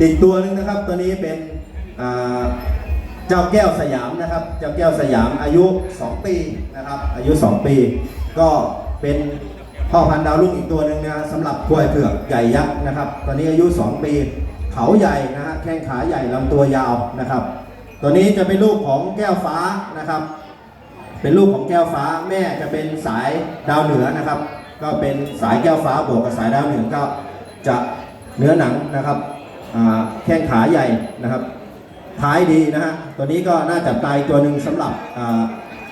อีกตัวหนึงนะครับตัวนี้เป็นเจ้าแก้วสยามนะครับ เจ้าแก้วสยามอายุ 2 ปีนะครับ อายุ 2 ปี ก็เป็นพ่อพันธุ์ดาวรุ่งอีกตัวหนึ่งนะสำหรับควายเผือกใหญ่ยักษ์นะครับ ตอนนี้อายุ 2 ปี เขาใหญ่นะฮะแข้งขาใหญ่ลำตัวยาวนะครับ ตัวนี้จะเป็นลูกของแก้วฟ้านะครับ เป็นลูกของแก้วฟ้าแม่จะเป็นสายดาวเหนือนะครับ ก็เป็นสายแก้วฟ้าบวกกับสายดาวเหนือก็จะเนื้อหนังนะครับ แข้งขาใหญ่นะครับ ท้ายดีนะฮะตัวนี้ก็น่าจับตายตัวหนึ่งสำหรับ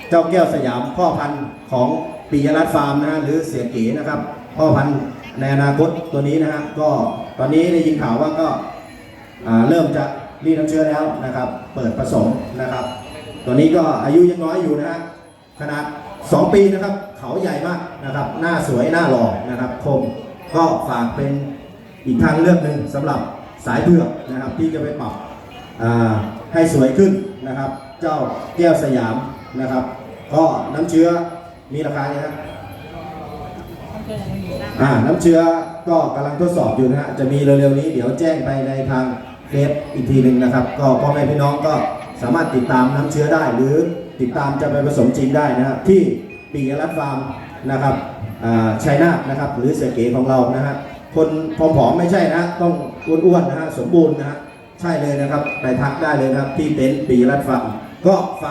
เจ้าแก้วสยามพ่อพันธุ์ของปิยรัตน์ฟาร์มนะฮะหรือเสียเก๋นะครับ พ่อพันธุ์ในอนาคตตัวนี้นะฮะก็ตอนนี้ได้ยินข่าวว่าก็เริ่มจะรีดน้ำเชื้อแล้วนะครับ เปิดผสมนะครับ ตัวนี้ก็อายุยังน้อยอยู่นะฮะขนาด 2 ปีนะครับ เขาใหญ่มากนะครับ หน้าสวยหน้าหล่อนะครับคมก็ฝากเป็นอีกทางเลือกหนึ่งสำหรับ สายเผือกนะครับที่จะไปปรับให้สวยขึ้นนะครับ เจ้าแก้วสยามนะครับ ก็น้ำเชื้อมีราคาเนี่ยครับอ่าน้ำเชื้อก็กำลังทดสอบอยู่นะฮะจะมีเร็วๆนี้เดี๋ยวแจ้งไปในทางเฟซอีกทีหนึ่งนะครับ ก็พ่อแม่พี่น้องก็สามารถติดตามน้ำเชื้อได้ หรือติดตามจะไปผสมจริงได้นะครับที่ปียรัตฟาร์มนะครับชัยนาทนะครับ หรือเสยเก๋ของเรานะฮะ คนผอมๆไม่ใช่นะ ต้องอ้วนๆนะฮะสมบูรณ์นะฮะใช่เลยนะครับ ไปทักได้เลยนะครับ ที่เต็นท์ปีรัดฟังก็